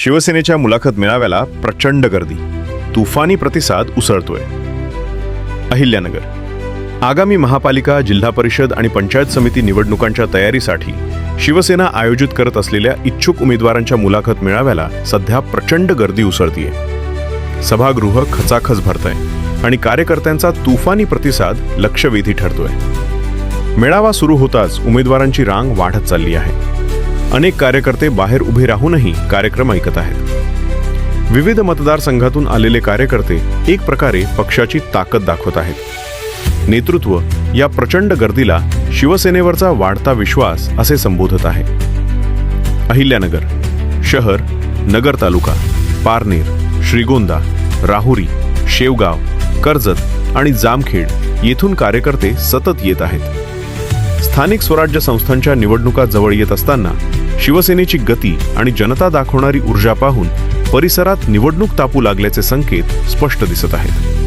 शिवसेनेच्या मुलाखत मेळाव्याला प्रचंड गर्दी. तुफानी प्रतिसाद उसळतोय. अहिल्यानगर. आगामी महापालिका जिल्हा परिषद आणि पंचायत समिती निवडणुकांच्या तयारीसाठी शिवसेना आयोजित करत असलेल्या इच्छुक उमेदवारांच्या मुलाखत मेळाव्याला सध्या प्रचंड गर्दी उसळतीये. सभागृह खचाखच भरतय आणि कार्यकर्त्यांचा तुफानी प्रतिसाद लक्षवेधी ठरतोय. मेळावा सुरू होताच उमेदवारांची रांग वाढत चालली आहे. अनेक कार्यकर्ते बाहेर उभे राहूनही कार्यक्रम ऐकत आहेत. विविध मतदारसंघातून आलेले कार्यकर्ते एक प्रकारे पक्षाची ताकद दाखवत आहेत. नेतृत्व या प्रचंड गर्दीला शिवसेनेवरचा वाढता विश्वास असे संबोधत आहे. अहिल्यानगर शहर नगर तालुका पारनेर श्रीगोंदा राहुरी शेवगाव कर्जत आणि जामखेड येथून कार्यकर्ते सतत येत आहेत. स्थानिक स्वराज्य संस्थांच्या निवडणुका जवळ येत असताना शिवसेनेची गती आणि जनता दाखवणारी ऊर्जा पाहून परिसरात निवडणूक तापू लागल्याचे संकेत स्पष्ट दिसत आहेत.